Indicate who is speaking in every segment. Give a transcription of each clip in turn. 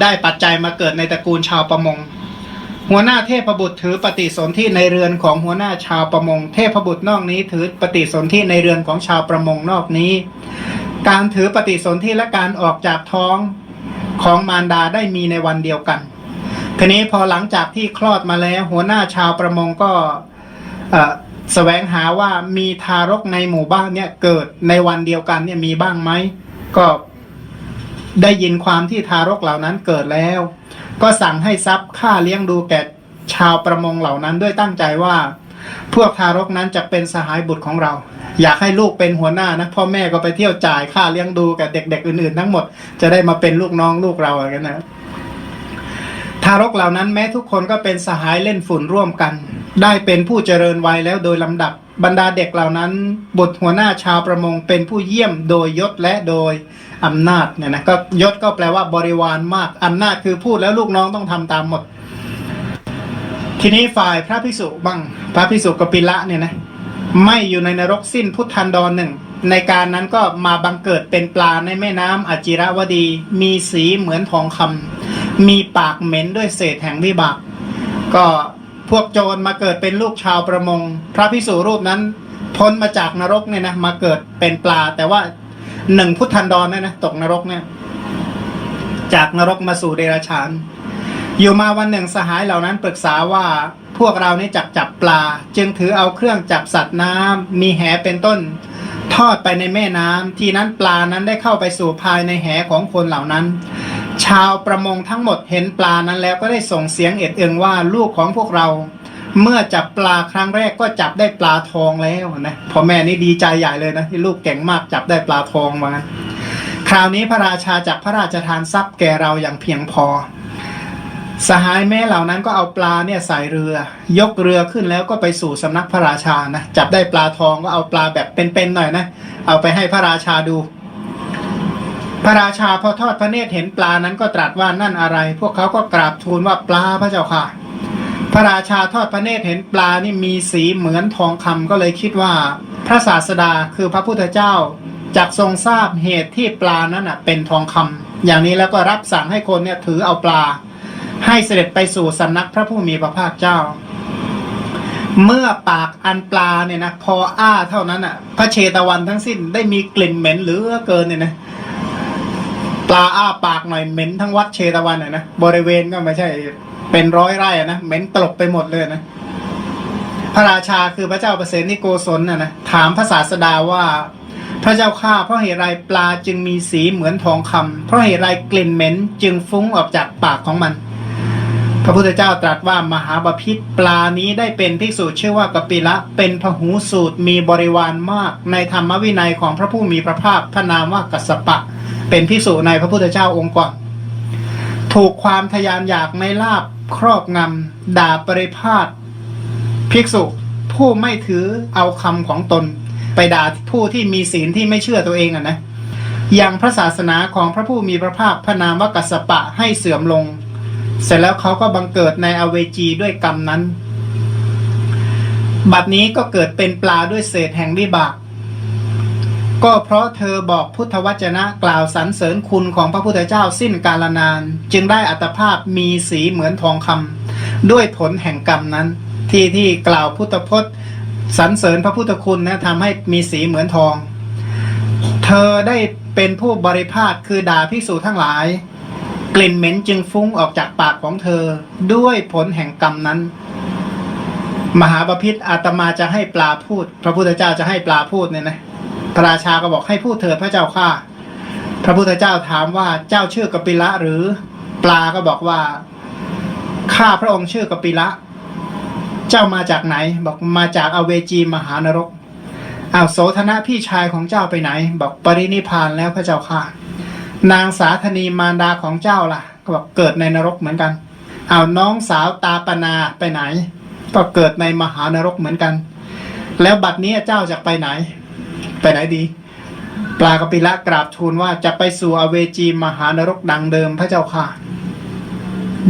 Speaker 1: ได้ปัจจัยมาเกิดในตระกูลชาวประมง หัวหน้าเทพบุตรถือปฏิสนธิในเรือนของหัวหน้าชาวประมง เทพบุตรนอกนี้ถือปฏิสนธิในเรือนของชาวประมงนอกนี้ การถือปฏิสนธิและการออกจากท้องของมารดาได้มีในวันเดียวกันทีนี้พอหลังจากที่คลอดมาแล้วหัวหน้าชาวประมงก็เอ่อแสวงหาว่ามีทารกในหมู่บ้านเนี่ยเกิดในวันเดียวกันเนี่ยมีบ้างไหมก็ ได้ยินความที่ทารกเหล่านั้นเกิดแล้ว ก็สั่งให้ทรัพย์ค่าเลี้ยงดูแก่ชาวประมงเหล่านั้นด้วยตั้งใจว่า พวกทารกนั้นจะเป็นสหายบุตรของเรา อยากให้ลูกเป็นหัวหน้านะพ่อแม่ก็ไปเที่ยวจ่ายค่าเลี้ยงดูกับเด็ก ๆ อื่นๆ ทั้งหมดจะได้มาเป็นลูกน้องลูกเราอะไรกันนะทารกเหล่านั้นแม้ทุกคนก็เป็นสหายเล่นฝุ่นร่วมกัน ได้เป็นผู้เจริญวัยแล้วโดยลำดับ บรรดาเด็กเหล่านั้นบุตรหัวหน้าชาวประมงเป็นผู้เยี่ยมโดยยศและโดยอำนาจเนี่ยนะก็ยศก็แปลว่าบริวารมากอำนาจคือพูดแล้วลูกน้องต้องทำตามหมด ทีนี้ฝ่ายพระพิสุบ้างพระพิสุกปิละเนี่ยนะไม่อยู่ในนรกสิ้นพุทธันดรหนึ่งในการนั้นก็มาบังเกิดเป็นปลาในแม่น้ำอจิรวดี มีสีเหมือนทองคำมีปากเหม็นด้วยเศษแห่งวิบาก ก็ พวกโจรมาเกิดเป็นลูกชาวประมง พระพิสุรูปนั้น พ้นมาจากนรกเนี่ยนะมาเกิดเป็นปลา แต่ว่าหนึ่งพุทธันดรเนี่ยนะตกนรกเนี่ย จากนรกมาสู่เดรัจฉาน อยู่มาวันหนึ่งสหายเหล่านั้นปรึกษาว่าพวกเรานี่จับจับปลา จึงถือเอาเครื่องจับสัตว์น้ำมีแหเป็นต้น ทอดไปในแม่น้ำทีนั้นปลานั้นได้เข้าไปสู่ภายในแหของคนเหล่านั้น ชาวประมงทั้งหมดเห็นปลานั้นแล้วก็ได้ส่งเสียงเอ็ดเอิงว่าลูกของพวกเรา เมื่อจับปลาครั้งแรกก็จับได้ปลาทองแล้วนะพ่อแม่นี่ดีใจใหญ่เลยนะที่ลูกเก่งมากจับได้ปลาทองมาคราวนี้พระราชาจากพระราชทานทรัพย์แก่เราอย่างเพียงพอ สหายแม่เหล่านั้นก็เอาปลาเนี่ยใส่เรือ ยกเรือขึ้นแล้วก็ไปสู่สำนักพระราชานะจับได้ปลาทองก็เอาปลาแบบเป็นๆหน่อยนะ เอาไปให้พระราชาดู พระราชาพอทอดพระเนตรเห็นปลานั้นก็ตรัสว่านั่นอะไร พวกเขาก็กราบทูลว่าปลาพระเจ้าค่ะ พระราชาทอดพระเนตรเห็นปลานี่มีสีเหมือนทองคำก็เลยคิดว่า พระศาสดาคือพระพุทธเจ้าจักทรงทราบเหตุที่ปลานั้นเป็นทองคำอย่างนี้แล้วก็รับสั่งให้คนเนี่ยถือเอาปลา ให้เสด็จไปสู่สำนักพระผู้มีพระภาคเจ้า เมื่อปากอันปลาเนี่ยนะพออ้าเท่านั้นอะ พระเชตวันทั้งสิ้นได้มีกลิ่นเหม็นเหลือเกินเนี่ยนะ ปลาอ้าปากหน่อยเหม็นทั้งวัดเชตวันอะนะบริเวณก็ไม่ใช่ เป็นร้อยไร่อะนะเหม็นตลบไปหมดเลยนะพระราชาคือพระเจ้าเปรตนิโกศลนะนะถามพระศาสดาว่า พระเจ้าข้าเพราะเหตุไรปลาจึงมีสีเหมือนทองคำเพราะเหตุไรกลิ่นเหม็นจึงฟุ้งออกจากปากของมัน พระพุทธเจ้าตรัสว่ามหาบพิษปลานี้ได้เป็นภิกษุชื่อว่ากปิละเป็นพหูสูตรมีบริวารมาก ในธรรมวินัยของพระผู้มีพระภาคพระนามว่ากัสสปะ เป็นภิกษุในพระพุทธเจ้าองค์ก่อน ถูกความทยานอยากในลาบครอบงำด่าปริพาทภิกษุผู้ไม่ถือเอาคำของตน ไปด่าผู้ที่มีศีลที่ไม่เชื่อตัวเองอะนะอย่างพระศาสนาของพระผู้มีพระภาคพระนามว่ากัสสปะให้เสื่อมลง เสร็จแล้วเขาก็บังเกิดในอเวจีด้วยกรรมนั้น บัดนี้ก็เกิดเป็นปลาด้วยเศษแห่งวิบาก ก็เพราะเธอบอกพุทธวจนะกล่าวสรรเสริญคุณของพระพุทธเจ้าสิ้นกาลนาน จึงได้อัตภาพมีสีเหมือนทองคำด้วยผลแห่งกรรมนั้น ที่ที่กล่าวพุทธพจน์สรรเสริญพระพุทธคุณนะทำให้มีสีเหมือนทอง เธอได้เป็นผู้บริพาทคือด่าพิสูจทั้งหลาย กลิ่นเหม็นจึงฟุ้งออกจากปากของเธอ ด้วยผลแห่งกรรมนั้น มหาบพิษอาตมาจะให้ปลาพูด พระพุทธเจ้าจะให้ปลาพูดเนี่ยนะ พระราชาก็บอกให้พูดเถิดพระเจ้าข้าพระพุทธเจ้าถามว่าเจ้าชื่อกปิละหรือปลาก็บอกว่าข้าพระองค์ชื่อกปิละ เจ้ามาจากไหน บอกมาจากอเวจีมหานรกอ้าวโสธนะพี่ชายของเจ้าไปไหน บอกปรินิพานแล้วพระเจ้าค่ะ นางสาธนีมารดาของเจ้าล่ะ ก็บอกเกิดในนรกเหมือนกันอ้าวน้องสาวตาปนาไปไหน ก็เกิดในมหานรกเหมือนกัน แล้วบัดนี้เจ้าจะไปไหน ไปไหนดี ปลากระปิละกราบทูลว่าจะไปสู่อเวจีมหานรกดังเดิมพระเจ้าค่ะ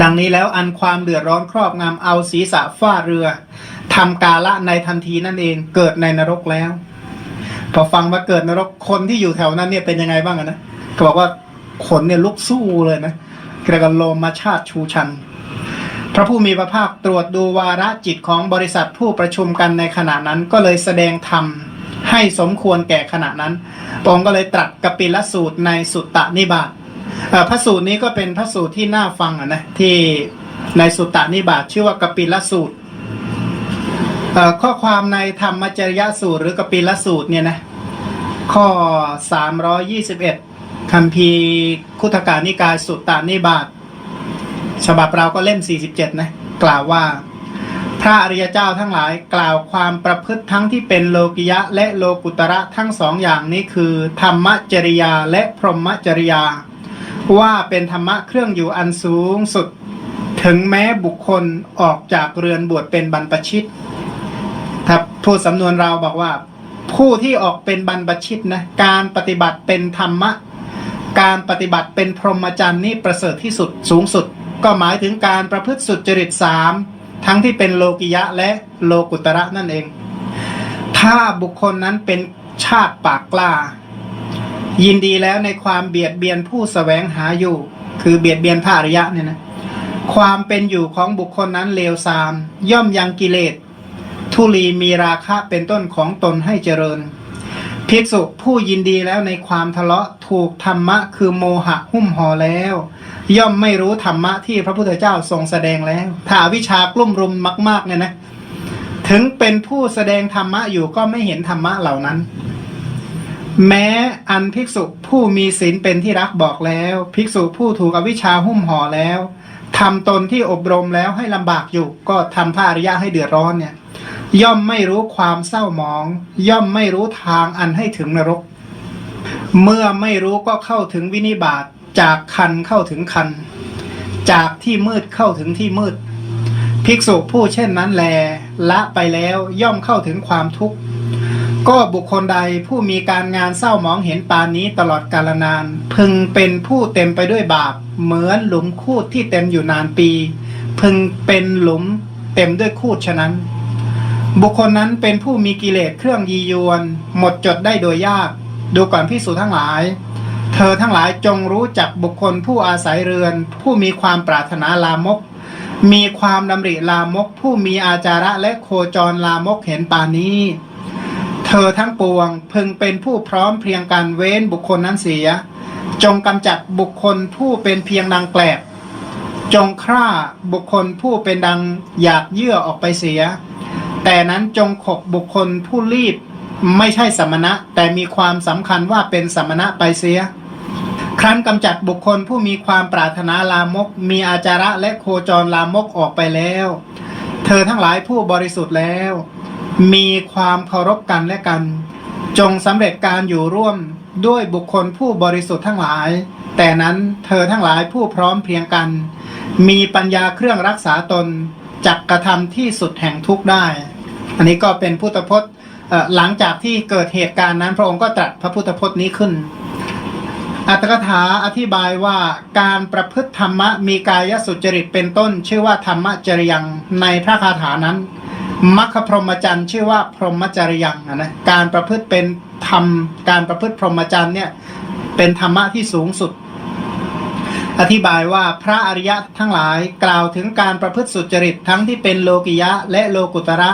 Speaker 1: ดังนี้แล้วอันความเดือดร้อนครอบงำเอาศีรษะฟาดเรือทำกาละในทันทีนั่นเองเกิดในนรกแล้ว พอฟังว่าเกิดนรกคนที่อยู่แถวนั้นเนี่ยเป็นยังไงบ้างนะเขาบอกว่าขนเนี่ยลุกสู้เลยนะเรียกว่าโลมาชาติชูชัน พระผู้มีพระภาคตรวจดูวาระจิตของบริษัทผู้ประชุมกันในขณะนั้นก็เลยแสดงธรรม ให้สมควรแก่ขณะนั้นพระองค์ก็เลยตรัสกปิลสูตรในสุตตนิบาตพระสูตรนี้ก็เป็นพระสูตรที่น่าฟังนะที่ในสุตตนิบาตชื่อว่ากปิลสูตรข้อความในธรรมจริยสูตรหรือกปิลสูตรเนี่ยนะข้อ 321คำพีร์คุถการนิกายสุตตนิบาตฉบับเราก็เล่ม 47 นะ กล่าวว่า พระอริยเจ้าทั้งหลายกล่าวความประพฤติทั้งที่เป็นโลกิยะและโลกุตระทั้งสองอย่างนี้คือ ธรรมจริยาและพรหมจริยา ว่าเป็นธรรมะเครื่องอยู่อันสูงสุด ถึงแม้บุคคลออกจากเรือนบวชเป็นบรรพชิตถ้าพูดสำนวนเราบอกว่า ผู้ที่ออกเป็นบรรพชิตนะการปฏิบัติเป็นธรรมะ การปฏิบัติเป็นพรหมจรรย์นี่ประเสริฐที่สุดสูงสุด ก็หมายถึงการประพฤติสุจริตสาม ทั้งที่เป็นโลกิยะและโลกุตระนั่นเอง ถ้าบุคคลนั้นเป็นชาติปากกล้า ยินดีแล้วในความเบียดเบียนผู้สแสวงหาอยู่ คือเบียดเบียนพระอริยะเนี่ยนะความเป็นอยู่ของบุคคลนั้นเลวทราม ย่อมยังกิเลสทุลีมีราคะเป็นต้นของตนให้เจริญ ภิกษุผู้ยินดีแล้วในความทะเลาะถูกธรรมะคือโมหะหุ้มห่อแล้ว ย่อมไม่รู้ธรรมะที่พระพุทธเจ้าทรงแสดงแล้ว ถ้าอวิชากลุ่มรุมมาก ๆ เนี่ยนะ ถึงเป็นผู้แสดงธรรมะอยู่ก็ไม่เห็นธรรมะเหล่านั้น แม้อันภิกษุผู้มีศีลเป็นที่รักบอกแล้ว ภิกษุผู้ถูกอวิชชาหุ้มห่อแล้วทำตนที่อบรมแล้วให้ลำบากอยู่ ก็ทำพระอริยะให้เดือดร้อนเนี่ย ย่อมไม่รู้ความเศร้าหมอง ย่อมไม่รู้ทางอันให้ถึงนรก เมื่อไม่รู้ก็เข้าถึงวินิบาตจากคันเข้าถึงคัน จากที่มืดเข้าถึงที่มืด ภิกษุผู้เช่นนั้นแล ละไปแล้วย่อมเข้าถึงความทุกข์ ก็บุคคลใดผู้มีการงานเศร้าหมองเห็นปานนี้ตลอดกาลนาน พึงเป็นผู้เต็มไปด้วยบาป เหมือนหลุมคูดที่เต็มอยู่นานปี พึงเป็นหลุมเต็มด้วยคูดฉะนั้น บุคคลนั้นเป็นผู้มีกิเลสเครื่องยียวน หมดจดได้โดยยาก ดูก่อนพิสูจทั้งหลาย เธอทั้งหลายจงรู้จักบุคคลผู้อาศัยเรือน ผู้มีความปรารถนาลามก มีความดำริลามก ผู้มีอาจาระและโคจรลามกเห็นปานี้ เธอทั้งปวงพึงเป็นผู้พร้อมเพียงกันเว้นบุคคลนั้นเสีย จงกำจัดบุคคลผู้เป็นเพียงดังแกลบจงฆ่าบุคคลผู้เป็นดังอยากเยื่อออกไปเสีย แต่นั้นจงขบบุคคลผู้รีบไม่ใช่สมณะ แต่มีความสำคัญว่าเป็นสมณะไปเสีย ครั้นกำจัดบุคคลผู้มีความปรารถนาลามก มีอาจาระและโคจรลามกออกไปแล้ว เธอทั้งหลายผู้บริสุทธิ์แล้ว มีความเคารพกันและกัน จงสำเร็จการอยู่ร่วมด้วยบุคคลผู้บริสุทธิ์ทั้งหลาย แต่นั้นเธอทั้งหลายผู้พร้อมเพียงกัน มีปัญญาเครื่องรักษาตน จักกระทำที่สุดแห่งทุกข์ได้ อันนี้ก็เป็นพุทธพจน์หลังจากที่เกิดเหตุการณ์นั้น พระองค์ก็ตรัสพระพุทธพจน์นี้ขึ้น อัตถกถาอธิบายว่าการประพฤติธรรมะมีกายสุจริตเป็นต้น ชื่อว่าธรรมจริยังในพระคาถานั้นมัคคพรหมจรรย์ชื่อว่าพรหมจริยังนะการประพฤติเป็นธรรม การประพฤติพรหมจรรย์เนี่ยเป็นธรรมะที่สูงสุด อธิบายว่าพระอริยะทั้งหลายกล่าวถึงการประพฤติสุจริตทั้งที่เป็นโลกิยะและโลกุตระ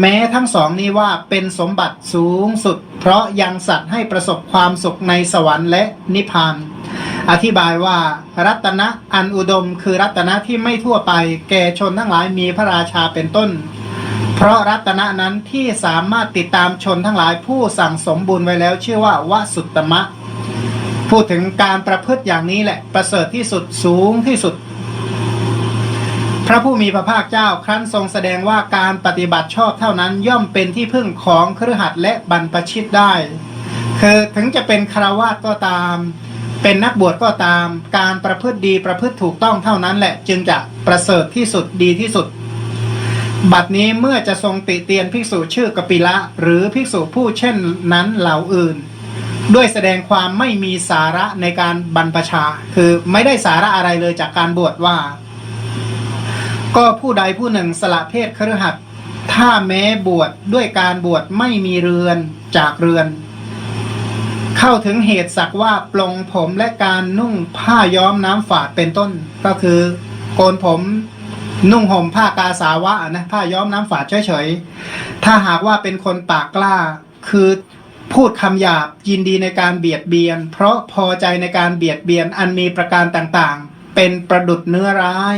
Speaker 1: แม้ทั้งสองนี้ว่าเป็นสมบัติสูงสุด เพราะยังสัตว์ให้ประสบความสุขในสวรรค์และนิพพาน อธิบายว่า รัตนะอันอุดมคือรัตนะที่ไม่ทั่วไป แก่ชนทั้งหลายมีพระราชาเป็นต้น เพราะรัตนะนั้นที่สามารถติดตามชนทั้งหลายผู้สั่งสมบุญไว้แล้วชื่อว่าวสุตตมะ พูดถึงการประพฤติอย่างนี้แหละประเสริฐที่สุดสูงที่สุด พระผู้มีพระภาคเจ้าครั้นทรงแสดงว่าการปฏิบัติชอบเท่านั้นย่อมเป็นที่พึ่งของเครือขัดและบรรพชิตได้ คือถึงจะเป็นคารวาสก็ตาม เป็นนักบวชก็ตาม การประพฤติดีประพฤติถูกต้องเท่านั้นแหละ จึงจะประเสริฐที่สุดดีที่สุด บัดนี้เมื่อจะทรงติเตียนภิกษุชื่อกปิละ หรือภิกษุผู้เช่นนั้นเหล่าอื่น ด้วยแสดงความไม่มีสาระในการบรรพชา คือไม่ได้สาระอะไรเลยจากการบวชว่า ก็ผู้ใดผู้หนึ่งสละเพศคฤหัสถ้าแม้บวชดด้วยการบวชไม่มีเรือนจากเรือน เข้าถึงเหตุสักว่าปลงผมและการนุ่งผ้าย้อมน้ำฝาดเป็นต้น ก็คือโกนผมนุ่งห่มผ้ากาสาวะนะผ้าย้อมน้ำฝาดเฉยๆถ้าหากว่าเป็นคนปากกล้า คือ พูดคำหยาบยินดีในการเบียดเบียน เพราะพอใจในการเบียดเบียนอันมีประการต่างๆ เป็นประดุดเนื้อร้าย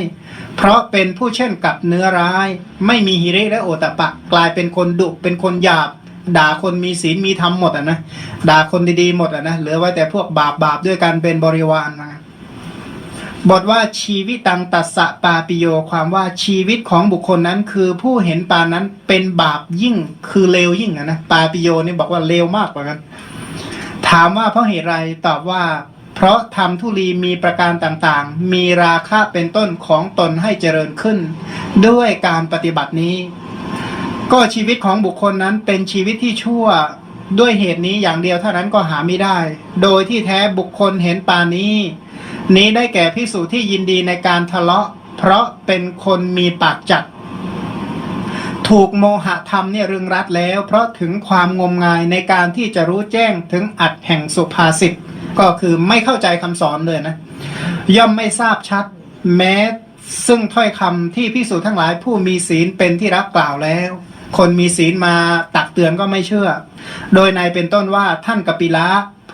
Speaker 1: เพราะเป็นผู้เช่นกับเนื้อร้าย ไม่มีฮิริและโอตะปะ กลายเป็นคนดุเป็นคนหยาบ ด่าคนมีศีลมีธรรมหมดอะนะด่าคนดีๆหมดอะนะเหลือไว้แต่พวกบาปบาปด้วยกันเป็นบริวารนะ บทว่าชีวิตตังตัสสะปาปิโยความว่าชีวิตของบุคคลนั้นคือผู้เห็นปานนั้นเป็นบาปยิ่งคือเลวยิ่งอะนะปาปิโยนี่บอกว่าเลวมากกว่ากันถามว่าเพราะเหตุไรตอบว่า เพราะทำทุลีมีประการต่างๆ มีราคะเป็นต้นของตนให้เจริญขึ้น ด้วยการปฏิบัตินี้ ก็ชีวิตของบุคคลนั้นเป็นชีวิตที่ชั่วด้วยเหตุนี้อย่างเดียวเท่านั้นก็หาไม่ได้ โดยที่แท้บุคคลเห็นปานนี้ นี้ได้แก่พิสูจน์ที่ยินดีในการทะเลาะ เพราะเป็นคนมีปากจัด ถูกโมหะธรรมเนี่ยรึงรัดแล้ว เพราะถึงความงมงายในการที่จะรู้แจ้งถึงอัดแห่งสุภาษิตก็คือไม่เข้าใจคำสอนเลยนะ ย่อมไม่ทราบชัดแม้ซึ่งถ้อยคำที่พิสูจน์ทั้งหลายผู้มีศีลเป็นที่รักกล่าวแล้ว คนมีศีลมาตักเตือนก็ไม่เชื่อ โดยในเป็นต้นว่าท่านกปิละ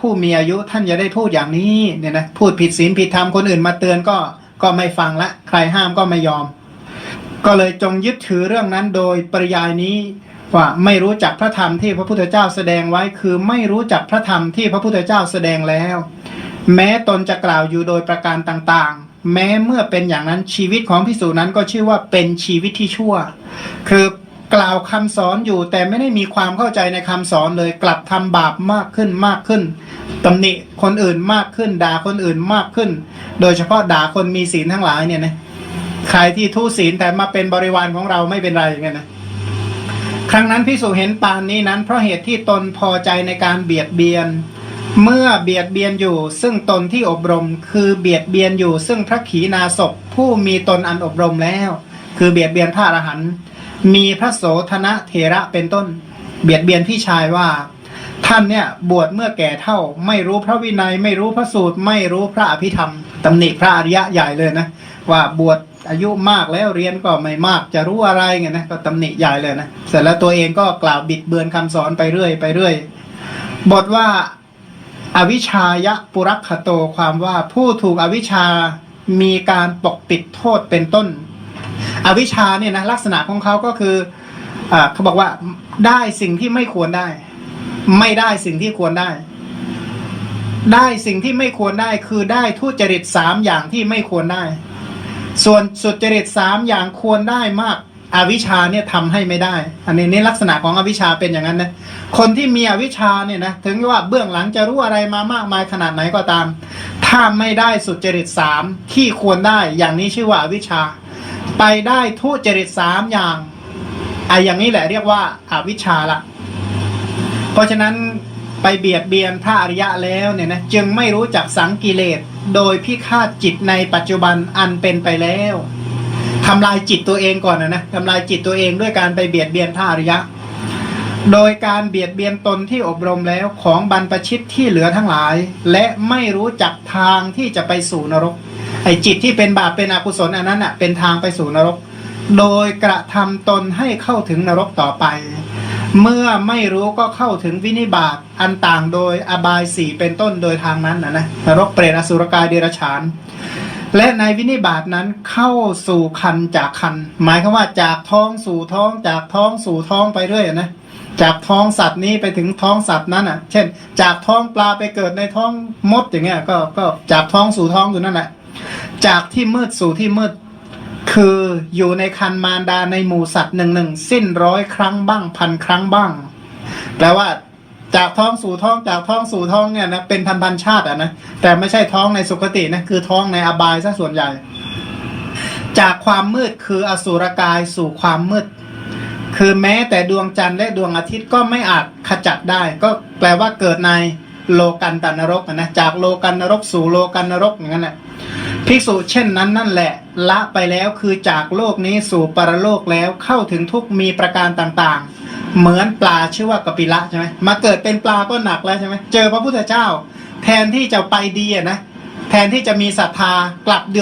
Speaker 1: ผู้มีอายุท่านจะได้พูดอย่างนี้เนี่ยนะพูดผิดศีลผิดธรรมคนอื่นมาเตือนก็ก็ไม่ฟังละ ใครห้ามก็ไม่ยอม ก็เลยจงยึดถือเรื่องนั้นโดยปริยายนี้ว่าไม่รู้จักพระธรรมที่พระพุทธเจ้าแสดงไว้คือไม่รู้จักพระธรรมที่พระพุทธเจ้าแสดงแล้ว แม้ตนจะกล่าวอยู่โดยประการต่างๆ แม้เมื่อเป็นอย่างนั้นชีวิตของพิสูจนั้นก็ชื่อว่าเป็นชีวิตที่ชั่ว คือ กล่าวคำสอนอยู่ แต่ไม่ได้มีความเข้าใจในคำสอนเลยกลับทำบาปมากขึ้นมากขึ้นตำหนิคนอื่นมากขึ้น ด่าคนอื่นมากขึ้น โดยเฉพาะด่าคนมีศีลทั้งหลายเนี่ยนะใครที่ทุศีลแต่มาเป็นบริวารของเราไม่เป็นไรอย่างเงี้ยนะครั้งนั้นพิสูจเห็นปานนี้นั้น เพราะเหตุที่ตนพอใจในการเบียดเบียน เมื่อเบียดเบียนอยู่ ซึ่งตนที่อบรม คือเบียดเบียนอยู่ ซึ่งพระขีณาสพผู้มีตนอันอบรมแล้ว คือเบียดเบียนพระอรหันต์ มีพระโสธนะเถระเป็นต้น เบียดเบียนพี่ชายว่า ท่านเนี่ยบวชเมื่อแก่เท่า ไม่รู้พระวินัย ไม่รู้พระสูตร ไม่รู้พระอภิธรรมตำหนิพระอริยะใหญ่เลยนะ ว่าบวชอายุมากแล้วเรียนก็ไม่มากจะรู้อะไรไงนะก็ตำหนิใหญ่เลยนะเสร็จแล้วตัวเองก็กล่าวบิดเบือนคำสอนไปเรื่อยไปเรื่อยบทว่าอวิชายะปุรักขโตความว่าผู้ถูกอวิชชามีการปกปิดโทษเป็นต้น อวิชชาเนี่ยนะลักษณะของเขาก็คืออ่าเขาบอกว่าได้สิ่งที่ไม่ควรได้ ไม่ได้สิ่งที่ควรได้ ได้สิ่งที่ไม่ควรได้คือได้ทุจริตสามอย่างที่ไม่ควรได้ ส่วนสุจริตสามอย่างควรได้มากอวิชชาเนี่ยทำให้ไม่ได้ อันนี้นี่ลักษณะของอวิชชาเป็นอย่างนั้นนะ คนที่มีอวิชชาเนี่ยนะถึงว่าเบื้องหลังจะรู้อะไรมามากมายขนาดไหนก็ตาม ถ้าไม่ได้สุจริตสามที่ควรได้ อย่างนี้ชื่อว่าอวิชชา ไปได้ทุจริตสามอย่างไอ้อย่างนี้แหละเรียกว่าอาวิชชาละ เพราะฉะนั้นไปเบียดเบียนพระอริยะแล้วเนี่ยนะจึงไม่รู้จักสังกิเลสโดยพิฆาตจิตในปัจจุบันอันเป็นไปแล้วทำลายจิตตัวเองก่อนนะนะทำลายจิตตัวเองด้วยการไปเบียดเบียนพระอริยะ โดยการเบียดเบียนตนที่อบรมแล้วของบรรพชิตที่เหลือทั้งหลาย และไม่รู้จักทางที่จะไปสู่นรก ไอจิตที่เป็นบาปเป็นอกุศลอันนั้นอะเป็นทางไปสู่นรก โดยกระทำตนให้เข้าถึงนรกต่อไป เมื่อไม่รู้ก็เข้าถึงวินิบาตอันต่างโดยอบายสี่เป็นต้นโดยทางนั้นนะนะนรกเปรตอสุรกายเดรัจฉาน และในวินิบาตนั้นเข้าสู่คันจากคัน หมายความว่าจากท้องสู่ท้องจากท้องสู่ท้องไปเรื่อยนะจากท้องสัตว์นี้ไปถึงท้องสัตว์นั้นอะ เช่น จากท้องปลาไปเกิดในท้องมดอย่างเงี้ยก็ก็จากท้องสู่ท้องอยู่นั่นแหละ จากที่มืดสู่ที่มืด คืออยู่ในคันมารดาในหมู่สัตว์หนึ่งหนึ่งสิ้นร้อยครั้งบ้างพันครั้งบ้าง แปลว่าจากท้องสู่ท้องจากท้องสู่ท้องเนี่ยนะเป็นพันพันชาติอะนะแต่ไม่ใช่ท้องในสุคตินะคือท้องในอบายซะส่วนใหญ่ จากความมืดคืออสุรกายสู่ความมืด คือแม้แต่ดวงจันทร์และดวงอาทิตย์ก็ไม่อาจขจัดได้ ก็แปลว่าเกิดในโลกันตนรกอะนะจากโลกันนรกสู่โลกันนรกอย่างนั้นแหละ ภิกษุเช่นนั้นนั่นแหละ ละไปแล้วคือจากโลกนี้สู่ปรโลกแล้วเข้าถึงทุกมีประการต่างๆ เหมือนปลาชื่อว่ากปิละใช่ไหมมาเกิดเป็นปลาก็หนักแล้วใช่ไหมเจอพระพุทธเจ้า แทนที่จะไปดีอะนะแทนที่จะมีศรัทธากลับเดือด